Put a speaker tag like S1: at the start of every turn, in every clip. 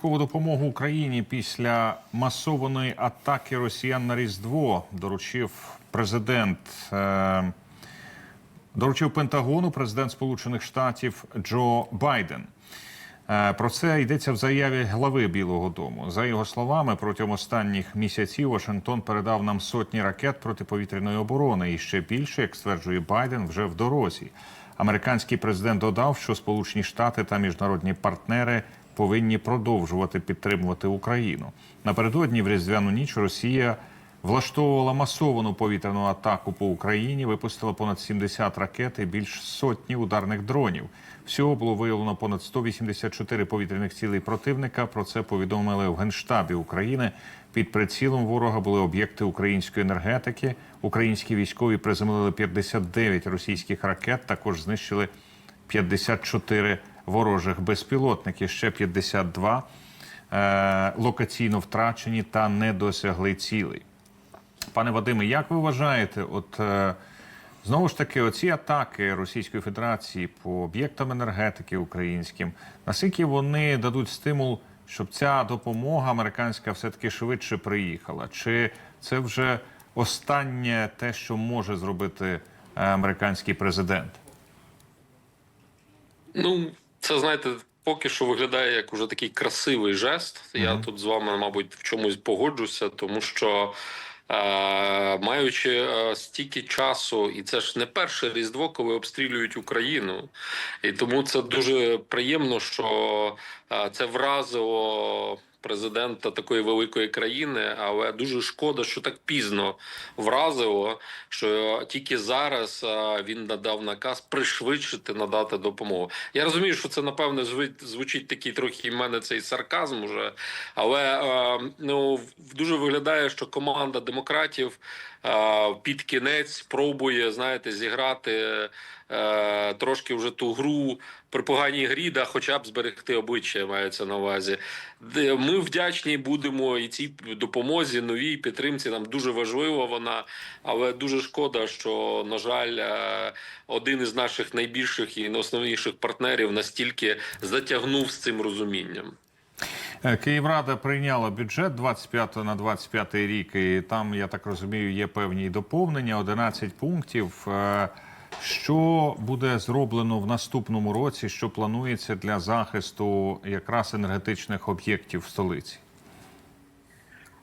S1: військову допомогу Україні після масованої атаки росіян на Різдво доручив президент. Е, доручив Пентагону президент Сполучених Штатів Джо Байден. Е, Про це йдеться в заяві глави Білого Дому. За його словами, протягом останніх місяців Вашингтон передав нам сотні ракет протиповітряної оборони, і ще більше, як стверджує Байден, вже в дорозі. Американський президент додав, що Сполучені Штати та міжнародні партнери повинні продовжувати підтримувати Україну. Напередодні в різдвяну ніч Росія влаштовувала масовану повітряну атаку по Україні, випустила понад 70 ракет і більш сотні ударних дронів. Всього було виявлено понад 184 повітряних цілей противника. Про це повідомили в Генштабі України. Під прицілом ворога були об'єкти української енергетики. Українські військові приземлили 59 російських ракет. Також знищили 54 ворожих безпілотників. Ще 52 е, локаційно втрачені та не досягли цілей. Пане Вадиме, як ви вважаєте, от е, знову ж таки, оці атаки Російської Федерації по об'єктам енергетики українським, наскільки вони дадуть стимул, щоб ця допомога американська все-таки швидше приїхала? Чи це вже останнє те, що може зробити е, американський президент?
S2: Ну, це знаєте, поки що виглядає як уже такий красивий жест. Я тут з вами, мабуть, в чомусь погоджуся, тому що. Е, маючи е, стільки часу, і це ж не перше різдво, коли обстрілюють Україну, і тому це дуже приємно, що е, це вразило президента такої великої країни, але дуже шкода, що так пізно вразило, що тільки зараз е, він надав наказ пришвидшити надати допомогу. Я розумію, що це напевне звучить такий трохи в мене цей сарказм уже, але е, ну дуже виглядає, що команда демократів під кінець пробує, знаєте, зіграти. е, Трошки вже ту гру при поганій грі, да, хоча б зберегти обличчя мається на увазі. Ми вдячні будемо і цій допомозі, новій підтримці. Нам дуже важлива вона, але дуже шкода, що на жаль, е, один із наших найбільших і найосновніших партнерів настільки затягнув з цим розумінням.
S1: Е, Київрада прийняла бюджет 25 на 25 рік, і там, я так розумію, є певні доповнення, 11 пунктів. Е, Що буде зроблено в наступному році? Що планується для захисту якраз енергетичних об'єктів в столиці?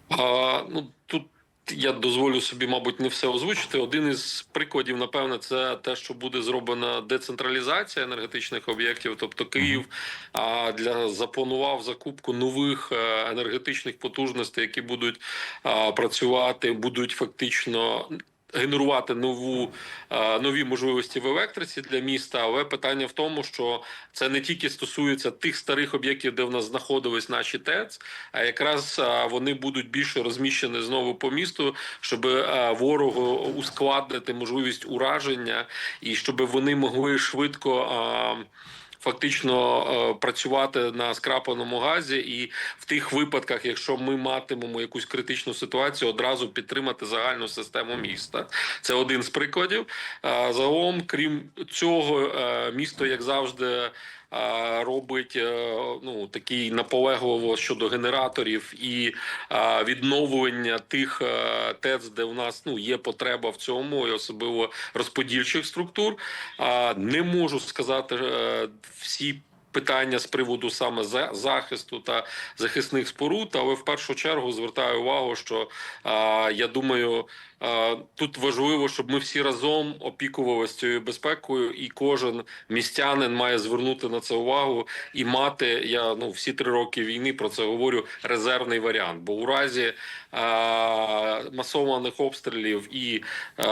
S2: А, ну тут я дозволю собі, мабуть, не все озвучити. Один із прикладів, напевне, це те, що буде зроблена децентралізація енергетичних об'єктів. Тобто Київ а, для запланував закупку нових е, енергетичних потужностей, які будуть а, працювати, будуть фактично. Генерувати нову е, нові можливості в електриці для міста, але питання в тому, що це не тільки стосується тих старих об'єктів, де в нас знаходились наші ТЕЦ, а якраз е, вони будуть більше розміщені знову по місту, щоб е, ворогу ускладнити можливість ураження і щоб вони могли швидко. Фактично е, працювати на скрапленому газі, і в тих випадках, якщо ми матимемо якусь критичну ситуацію, одразу підтримати загальну систему міста. Це один з прикладів. Загалом, крім цього, е, місто, як завжди. Робить е, ну такий наполегливо щодо генераторів і відновлення тих е, ТЕЦ, де в нас ну є потреба в цьому, і особливо розподільчих структур. Не можу сказати е, всі. Питання з приводу саме за- захисту та захисних споруд, але в першу чергу звертаю увагу, що я думаю, тут важливо, щоб ми всі разом опікувалися цією безпекою, і кожен містянин має звернути на це увагу і мати. Я ну всі три роки війни про це говорю. Резервний варіант. Бо у разі а, масованих обстрілів і а,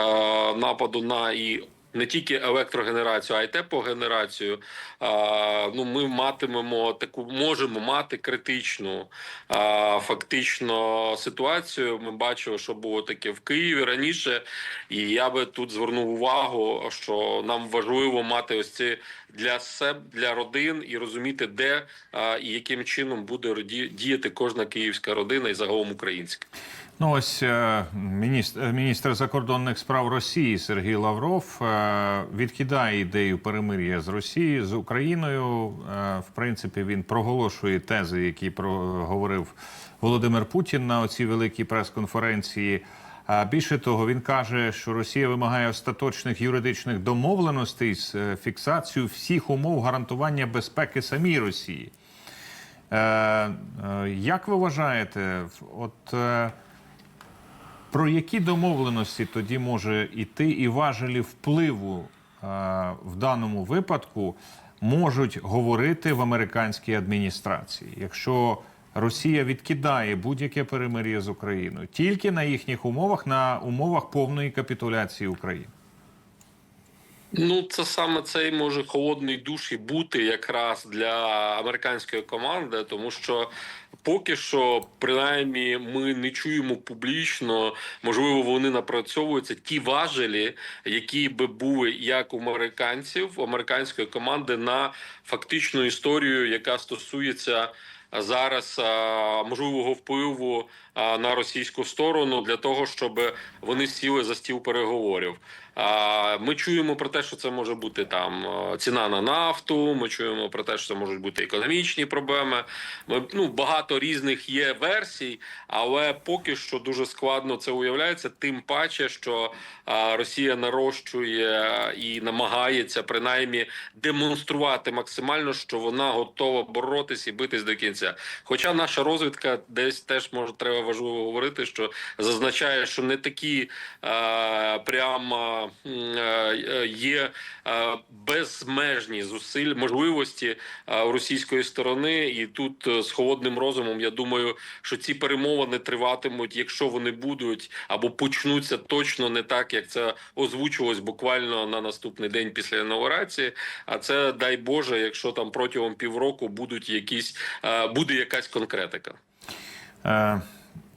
S2: нападу на і не тільки електрогенерацію, а й теплогенерацію. А, ну, ми матимемо таку, можемо мати критичну а, фактично ситуацію. Ми бачили, що було таке в Києві раніше, і я би тут звернув увагу, що нам важливо мати ось ці для себе, для родин і розуміти, де а, і яким чином буде діяти кожна київська родина і загалом українська.
S1: Ну ось е, міністр, е, міністр закордонних справ Росії Сергій Лавров е, відкидає ідею перемир'я з Росією з Україною. В принципі, він проголошує тези, які проговорив Володимир Путін на оцій великій прес-конференції. А більше того, він каже, що Росія вимагає остаточних юридичних домовленостей з фіксацією всіх умов гарантування безпеки самій Росії. Як ви вважаєте, от про які домовленості тоді може йти і важелі впливу е, в даному випадку можуть говорити в американській адміністрації, якщо Росія відкидає будь-яке перемир'я з Україною тільки на їхніх умовах, на умовах повної капітуляції України?
S2: Ну, це саме цей може холодний душ і бути якраз для американської команди, тому що поки що, принаймні, ми не чуємо публічно, можливо, вони напрацьовуються ті важелі, які би були як у американців, у американської команди на фактичну історію, яка стосується. Зараз можливого впливу на російську сторону для того, щоб вони сіли за стіл переговорів. Ми чуємо про те, що це може бути там е, ціна на нафту. Ми чуємо про те, що це можуть бути економічні проблеми. Ми ну багато різних є версій, але поки що дуже складно це уявляється. Тим паче, що Росія нарощує і намагається принаймні демонструвати максимально, що вона готова боротись і битись до кінця. Хоча наша розвідка десь теж може треба важливо говорити, що зазначає, що не такі е, прямо е, є е, безмежні зусиль можливості е, російської сторони, і тут е, з холодним розумом я думаю, що ці перемовини триватимуть, якщо вони будуть або почнуться точно не так, як це озвучувалось буквально на наступний день після інаугурації. А це дай Боже, якщо там протягом півроку будуть якісь е, буде якась конкретика.
S1: Е,